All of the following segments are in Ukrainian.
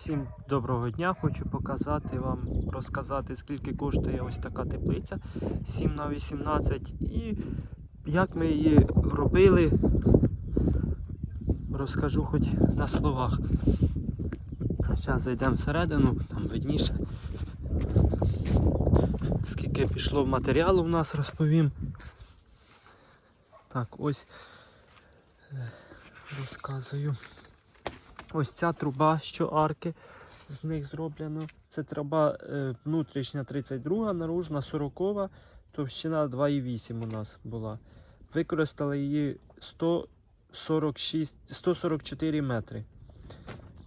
Всім доброго дня! Хочу показати вам, розказати, скільки коштує ось така теплиця 7 на 18 і як ми її робили. Розкажу хоч на словах. Зараз зайдемо всередину, там видніше. Скільки пішло матеріалу в нас розповім. Так, ось е, розказую. Ось ця труба, що арки з них зроблено. Це труба е, внутрішня 32, наружна 40, товщина 2,8 у нас була. Використали її 146, 144 метри.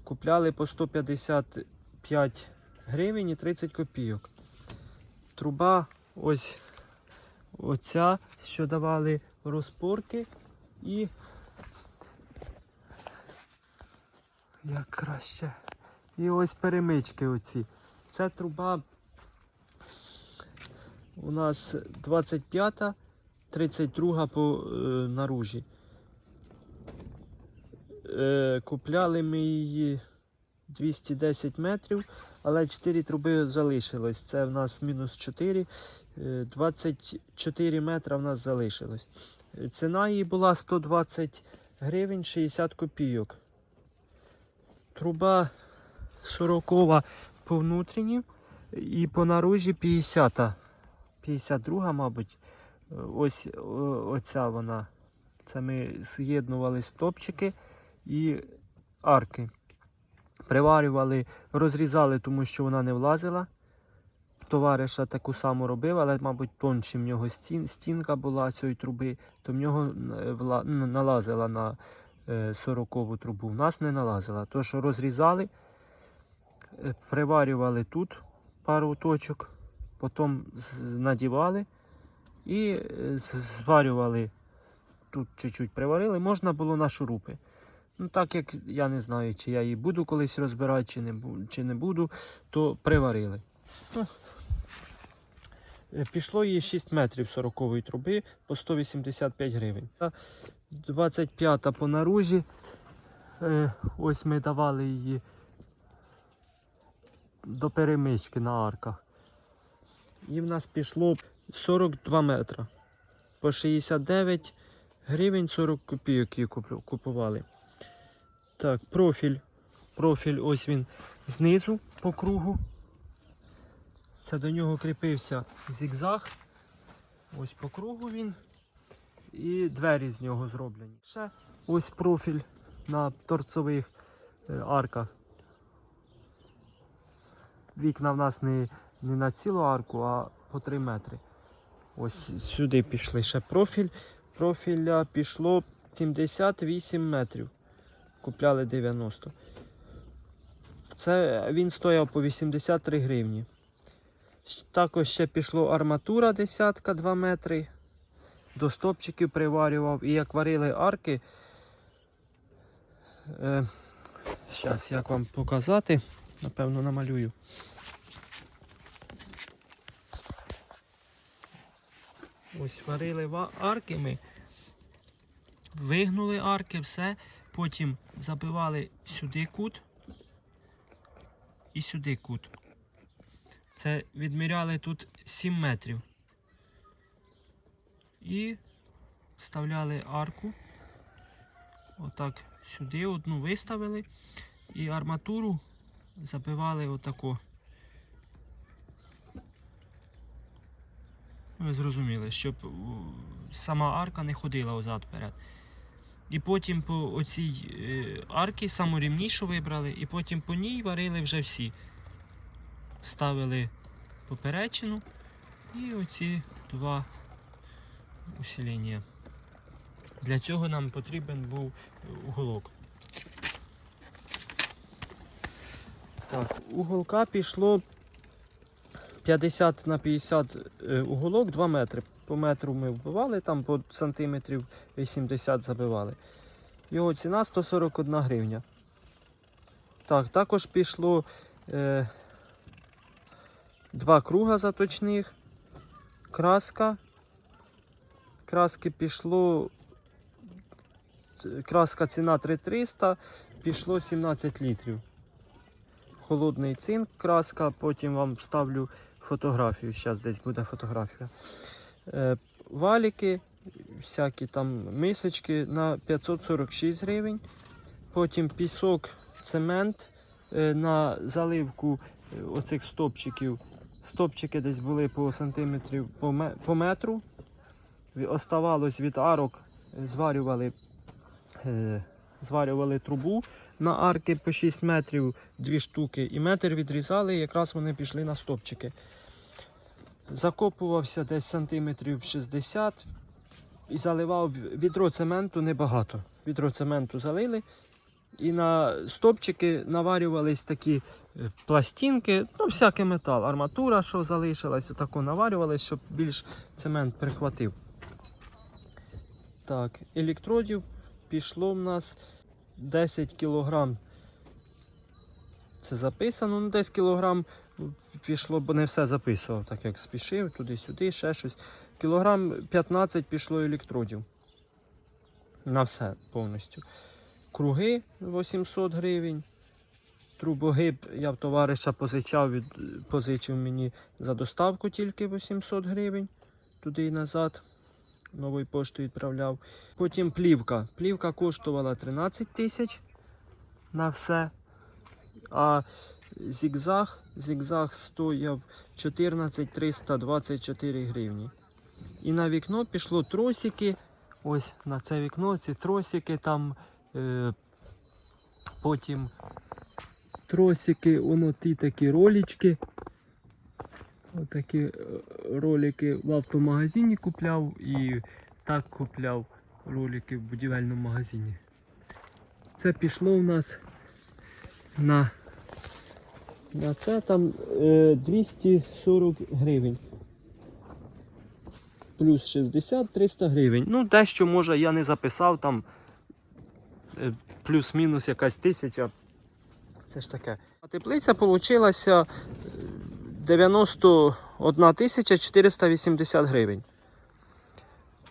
Купляли по 155 гривень і 30 копійок. Труба ось оця, що давали розпорки і Як краще. І ось перемички оці. Це труба у нас 25, 32 по е, наружі. Е, купляли ми її 210 метрів, але 4 труби залишилось. Це в нас мінус 4, е, 24 метра в нас залишилось. Е, Ціна її була 120 гривень 60 копійок. Труба 40 по внутрішній і по наружі 50. 52, мабуть. Ось оця вона. Це ми з'єднували стопчики і арки. Приварювали, розрізали, тому що вона не влазила. Товариша таку саму робив, але, мабуть, тонче в нього стін, стінка була цієї труби, то в нього е, вла- налазила на е, 40-ву трубу. В нас не налазила. Що розрізали, е, приварювали тут пару точок, потім надівали і е, зварювали. Тут чуть-чуть приварили, можна було на шурупи. Ну, так як я не знаю, чи я її буду колись розбирати, чи не, чи не буду, то приварили. Е, Пішло їй 6 метрів 40 труби по 185 гривень. 25-та по наружі. Е, Ось ми давали її до перемички на арках. І в нас пішло 42 метра. По 69 гривень 40 копійок її купували. Так, профіль. Профіль ось він знизу по кругу. Це до нього кріпився зігзаг. Ось по кругу він. І двері з нього зроблені. Ще ось профіль на торцових е, арках. Вікна в нас не, не на цілу арку, а по 3 метри. Ось сюди пішли ще профіль. Профіля пішло 78 метрів. Купляли 90. Це він стояв по 83 гривні. Також ще пішло арматура десятка 2 метри. До стопчиків приварював. І як варили арки. Е, Зараз як вам показати. Напевно, намалюю. Ось варили арки ми. Вигнули арки, все. Потім забивали сюди кут і сюди кут. Це відміряли тут 7 метрів. І вставляли арку. Отак сюди одну виставили. І арматуру забивали отако. Ви зрозуміли, щоб сама арка не ходила озад вперед. І потім по оцій е, арці саму вибрали, і потім по ній варили вже всі. Ставили поперечину і оці два усилення. Для цього нам потрібен був уголок. Так, уголка пішло 50 на 50 е, уголок 2 метри. По метру ми вбивали, там по сантиметрів 80 забивали. Його ціна 141 гривня. Так, також пішло е, два круга заточних, краска. Краски пішло. е, Краска ціна 3300, пішло 17 літрів. холодний цинк, краска, потім вам ставлю фотографію. Зараз десь буде фотографія. Е, валіки, всякі там мисочки на 546 гривень. Потім пісок, цемент е, на заливку оцих стопчиків. Стопчики десь були по сантиметрів по, метру. Оставалось від арок, е, зварювали, е, зварювали трубу на арки по 6 метрів, дві штуки, і метр відрізали, і якраз вони пішли на стопчики. Закопувався десь сантиметрів 60 і заливав відро цементу небагато. Відро цементу залили. І на стопчики наварювались такі е, пластинки, ну, всякий метал, арматура, що залишилась, отако наварювались, щоб більш цемент прихватив. Так, електродів пішло в нас 10 кілограм. Це записано, ну десь кілограм пішло, бо не все записував, так як спішив, туди-сюди, ще щось. Кілограм 15 пішло електродів. На все повністю. Круги 800 гривень. Трубогиб я в товариша позичав, від, позичив мені за доставку тільки 800 гривень. Туди і назад. Новою поштою відправляв. Потім плівка. Плівка коштувала 13 тисяч на все. А зігзаг, зігзаг стояв 14 324 гривні. І на вікно пішло тросики. Ось на це вікно ці тросики там. Е, потім тросики, воно ті такі ролічки. Отакі е, ролики в автомагазині купляв і так купляв ролики в будівельному магазині. Це пішло у нас на, на це там е, 240 гривень. Плюс 60 300 гривень. Ну, дещо може я не записав там е, плюс-мінус якась тисяча. Це ж таке. А теплиця вийшла 91 тисяча 480 гривень.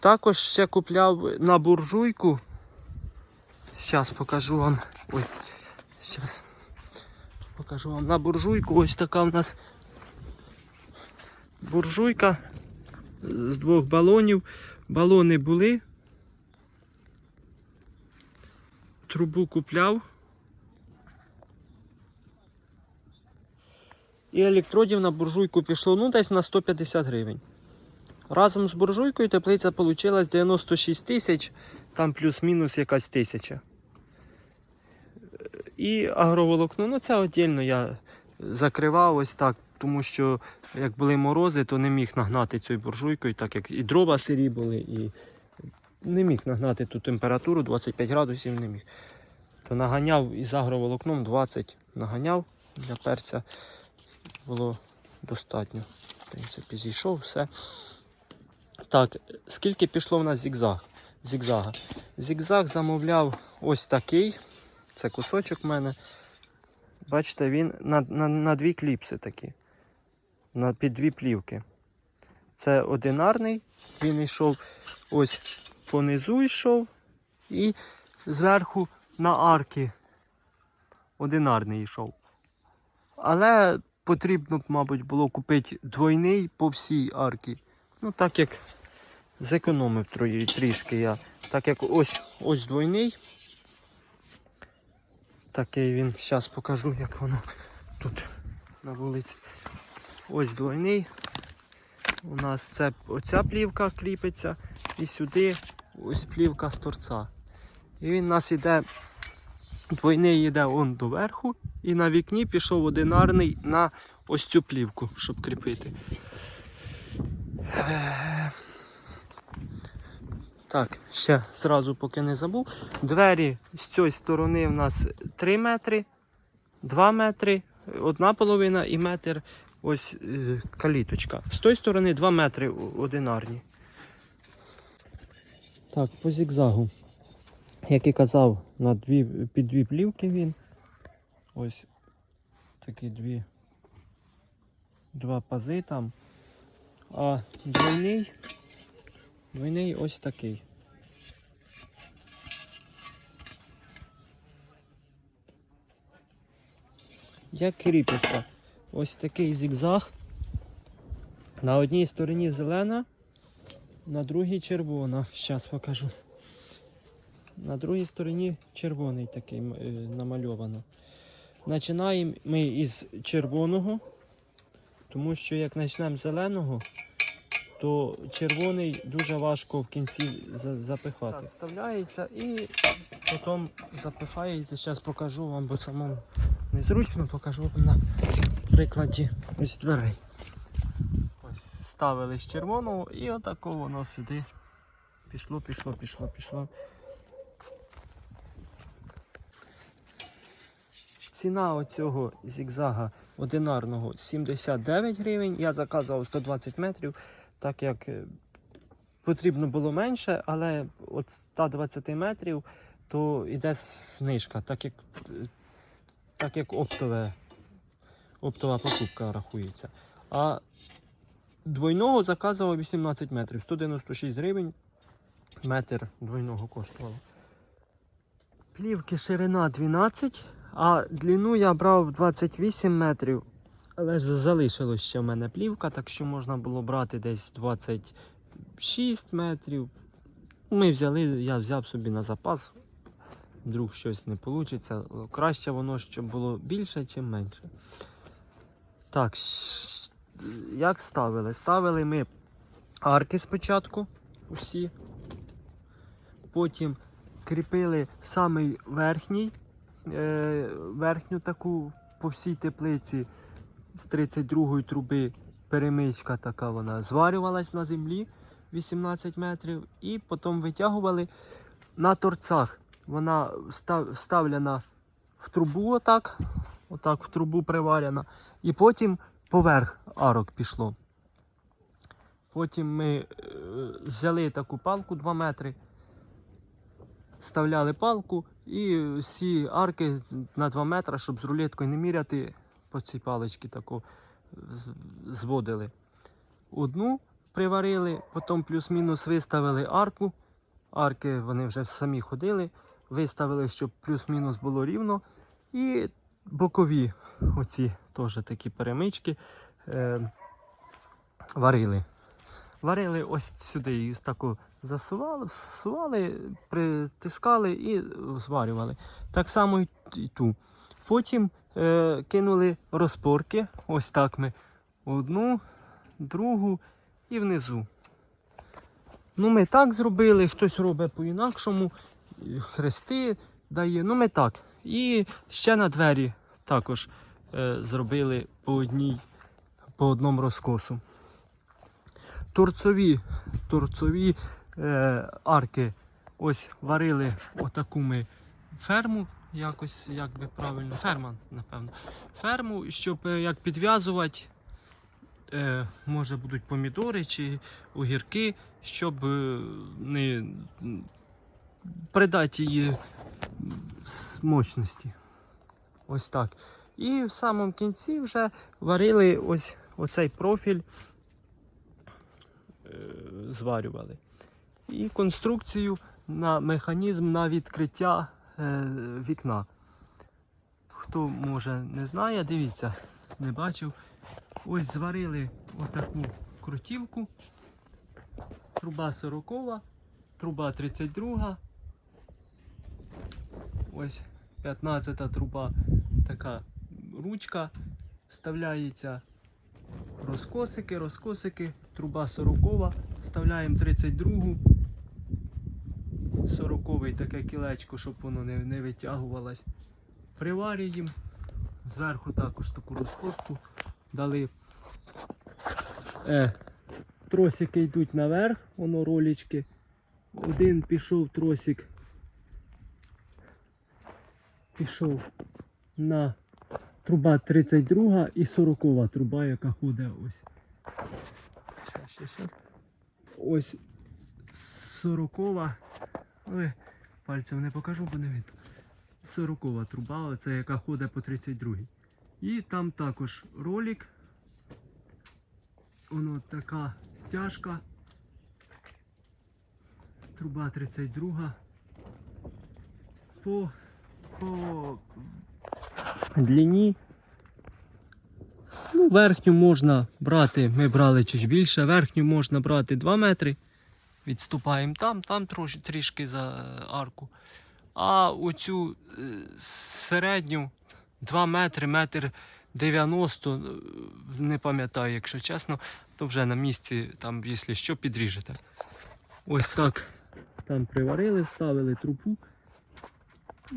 Також ще купляв на буржуйку. Зараз покажу вам. Ой, зараз покажу вам на буржуйку. Ось така в нас буржуйка з двох балонів. Балони були. Трубу купляв. І електродів на буржуйку пішло ну, десь на 150 гривень. Разом з буржуйкою теплиця вийшла 96 тисяч, там плюс-мінус якась тисяча. І агроволокно, ну це віддільно я закривав ось так, тому що як були морози, то не міг нагнати цією буржуйкою, так як і дрова сирі були, і не міг нагнати ту температуру 25 градусів не міг. То наганяв із агроволокном 20 наганяв для перця було достатньо. В принципі, зійшов все. Так, скільки пішло в нас зігзаг? зігзага? Зігзаг замовляв ось такий. Це кусочок в мене. Бачите, він на, на, на дві кліпси такі. На, під дві плівки. Це одинарний, він йшов ось понизу йшов і зверху на арки. Одинарний йшов. Але потрібно б, мабуть, було купити двойний по всій арці. Ну, так як зекономив трішки я. Так як ось ось двойний. Такий він, зараз покажу, як воно тут на вулиці. Ось двойний. У нас це оця плівка кріпиться і сюди ось плівка з торця. І він у нас іде, двойний йде он доверху, і на вікні пішов одинарний на ось цю плівку, щоб кріпити. Так, ще зразу поки не забув. Двері з цієї сторони в нас 3 метри, 2 метри, одна половина і метр ось е, каліточка. З тої сторони 2 метри одинарні. Так, по зігзагу. Як і казав, на дві, під дві плівки він. Ось такі дві. Два пази там. А двойний. Двойний ось такий. як кріпиться. Ось такий зігзаг. На одній стороні зелена, на другій червона. Зараз покажу. На другій стороні червоний такий е, намальовано. Починаємо ми із червоного, тому що як почнемо з зеленого, то червоний дуже важко в кінці запихати. Так, вставляється і потім запихається. Зараз покажу вам, бо самому незручно покажу вам на прикладі ось дверей. Ось ставили з червоного і отако воно сюди пішло, пішло, пішло, пішло. Ціна оцього зігзага одинарного 79 гривень. Я заказував 120 метрів, так як е, потрібно було менше, але от 120 метрів то йде знижка, так як, так як оптове, оптова покупка рахується. А двойного заказував 18 метрів, 196 гривень. Метр двойного коштувало. Плівки ширина 12, а длину я брав 28 метрів. Але залишилось ще в мене плівка, так що можна було брати десь 26 метрів. Ми взяли, я взяв собі на запас. Вдруг щось не вийде. Краще воно, щоб було більше, ніж менше. Так, як ставили? Ставили ми арки спочатку, усі. Потім кріпили самий верхній, е, верхню таку по всій теплиці з 32-ї труби перемичка така вона зварювалась на землі 18 метрів і потім витягували на торцах. Вона став, ставлена в трубу отак, отак в трубу приварена, і потім поверх арок пішло. Потім ми е, взяли таку палку 2 метри, вставляли палку і всі арки на 2 метри, щоб з рулеткою не міряти, по цій паличці таку зводили. Одну приварили, потім плюс-мінус виставили арку. Арки вони вже самі ходили, виставили, щоб плюс-мінус було рівно. І бокові, оці теж такі перемички, е, варили. Варили ось сюди, і таку засували, всували, притискали і зварювали. Так само і ту. Потім е, кинули розпорки. Ось так ми одну, другу і внизу. Ну, ми так зробили, хтось робить по-інакшому, хрести дає. Ну, ми так. І ще на двері також е, зробили по одній, по одному розкосу. Торцові, торцові е, арки ось варили отаку ми ферму, якось, як би правильно, ферма, напевно. Ферму, щоб е, як підв'язувати, е, може будуть помідори чи огірки, щоб е, не придати її мощності. Ось так. І в самому кінці вже варили ось оцей профіль, е, зварювали. І конструкцію на механізм на відкриття е, вікна. Хто може не знає, дивіться, не бачив. Ось зварили отаку крутівку. Труба 40, труба 32. Ось 15 труба, така ручка. Вставляється розкосики, розкосики, труба 40, вставляємо 32. 40 таке кілечко, щоб воно не, не витягувалось. Приварюємо. Зверху також таку розкоску дали. Е, тросики йдуть наверх, воно ролічки. Один пішов тросик. Пішов на труба 32 і 40 труба, яка ходить ось. Ось 40. Ой, пальцем не покажу, бо не видно. 40 труба, оце яка ходить по 32. І там також ролик. Воно така стяжка. Труба 32. По, по длині Ну, верхню можна брати, ми брали чуть більше, верхню можна брати 2 метри. Відступаємо там, там трошки, трішки за е, арку. А оцю е, середню 2 метри, метр 90, е, не пам'ятаю, якщо чесно, то вже на місці, там, якщо що, підріжете. Ось так. Там приварили, вставили трупу.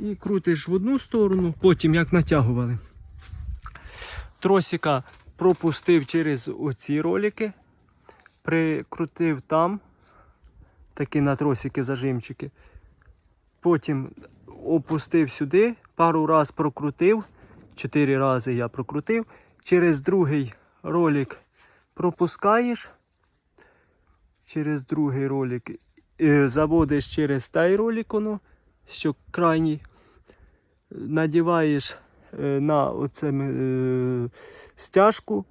І крутиш в одну сторону, потім як натягували. Тросика пропустив через оці ролики, прикрутив там, такі на тросики зажимчики. Потім опустив сюди, пару раз прокрутив, чотири рази я прокрутив. Через другий ролик пропускаєш. Через другий ролик е, заводиш через той ролик, воно, що крайній, надіваєш е, на оце, е, стяжку,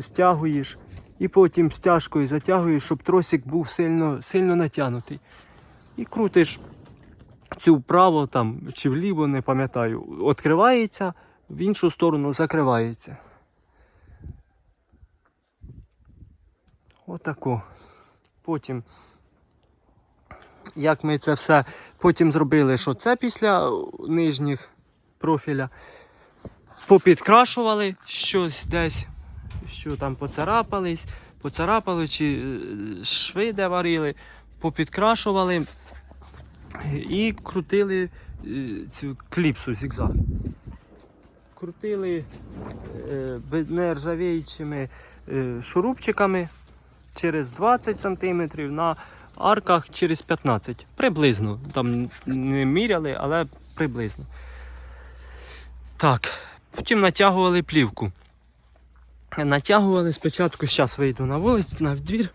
стягуєш і потім стяжкою затягуєш, щоб тросик був сильно, сильно натягнутий. І крутиш цю вправо там, чи вліво, не пам'ятаю, відкривається, в іншу сторону закривається. Отако. Потім, як ми це все потім зробили, що це після нижніх профіля, попідкрашували щось десь, що там поцарапались, поцарапали, чи е, шви де варили, попідкрашували і крутили е, цю кліпсу зігзаг. Крутили е, нержавіючими шурупчиками через 20 см на арках через 15 Приблизно. Там не міряли, але приблизно. Так, потім натягували плівку. Натягували спочатку, зараз вийду на вулицю, на двір.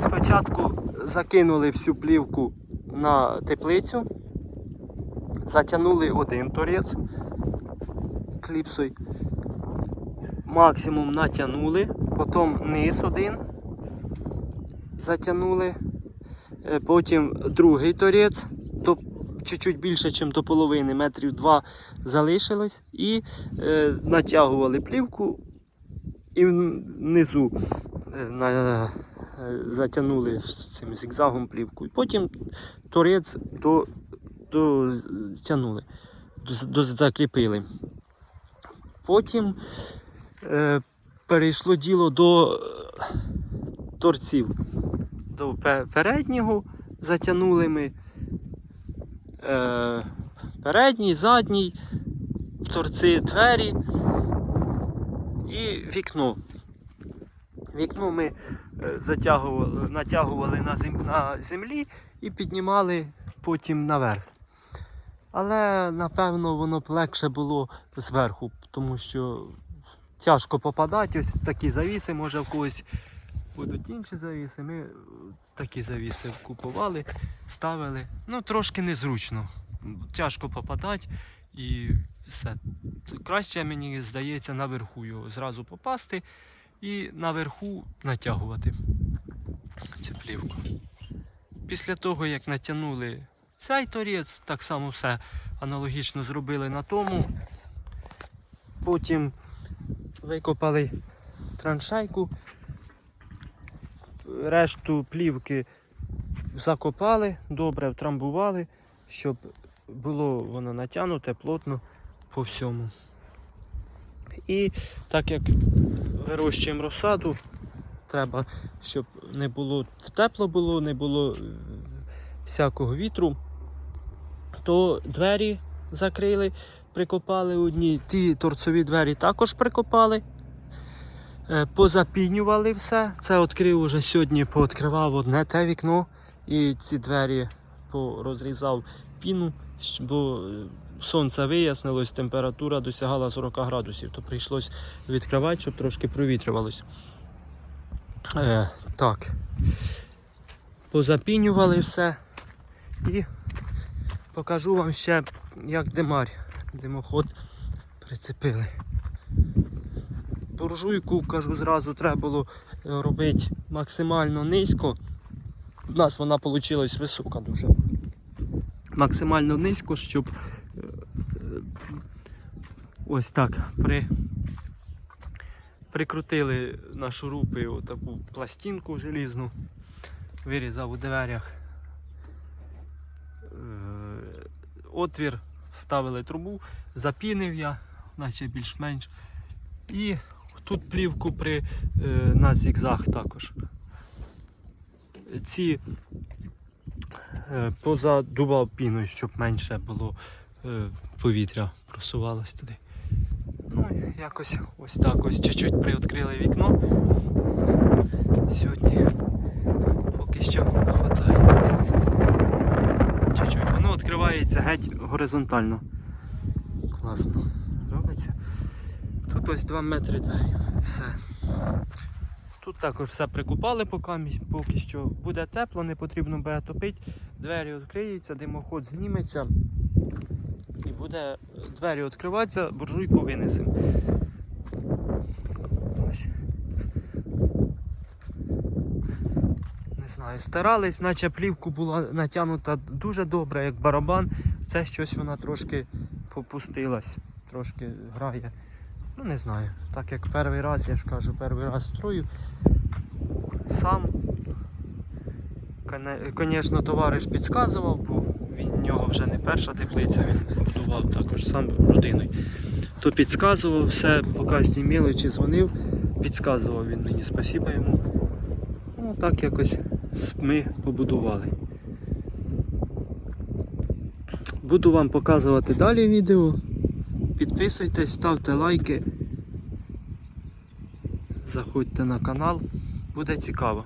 Спочатку закинули всю плівку на теплицю, затягнули один торець кліпсою, максимум натягнули, потім низ один затягнули, Е, потім другий торець, то чуть-чуть більше, ніж до половини, метрів два залишилось, і е, натягували плівку і внизу е, на, е, затягнули цим зігзагом плівку. І потім торець до, до, тягнули, до, до, закріпили. Потім е, перейшло діло до е, торців. До переднього затягнули ми. Е, передній, задній, торці двері і вікно. Вікно ми затягували, натягували на землі і піднімали потім наверх. Але напевно воно б легше було зверху, тому що тяжко попадати. Ось такі завіси, може в когось будуть інші завіси. Ми е, такі завіси купували, ставили. Ну, трошки незручно. Тяжко попадати і все. Краще мені здається наверху його зразу попасти і наверху натягувати цю плівку. Після того, як натягнули цей торець, так само все аналогічно зробили на тому. Потім викопали траншейку, решту плівки закопали, добре втрамбували, щоб було воно натягнуте плотно по всьому. І так як вирощуємо розсаду, треба, щоб не було тепло було, не було е, всякого вітру, то двері закрили, прикопали одні, ті торцові двері також прикопали. Е, Позапінювали все. Це відкрив уже сьогодні, пооткривав одне те вікно і ці двері порозрізав піну, бо е, сонце вияснилось, температура досягала 40 градусів, то прийшлось відкривати, щоб трошки провітрювалося. Е, так. Позапінювали все і покажу вам ще, як димар, димоход прицепили. Буржуйку, кажу, зразу треба було е, робити максимально низько. У нас вона вийшла висока дуже. Максимально низько, щоб Е, Ось так при, прикрутили на шурупи таку пластинку желізну, вирізав у дверях. Е, Отвір, вставили трубу, запінив я, наче більш-менш. І тут плівку при, е, на зігзаг також. Ці е, позадував піною, щоб менше було е, повітря просувалось туди. Ну, якось ось так ось чуть-чуть приоткрили вікно. Сьогодні поки що хватає. Чуть-чуть. Воно відкривається геть горизонтально. Класно. Робиться. Тут ось 2 метри двері. Все. Тут також все прикупали поки, що. Буде тепло, не потрібно буде топити. Двері відкриються, димоход зніметься. І буде двері відкриватися, буржуйку винесемо. Ось. Не знаю, старались, наче плівку була натягнута дуже добре, як барабан. Це щось вона трошки попустилась, трошки грає. Ну не знаю. Так як перший раз, я ж кажу, перший раз строю. Сам, звісно, товариш підказував, бо він в нього вже не перша теплиця, він будував також сам родиною. То підказував все, по кожній мілочі дзвонив, підказував він мені, спасіба йому. Ну так якось ми побудували. Буду вам показувати далі відео. Підписуйтесь, ставте лайки. Заходьте на канал, буде цікаво.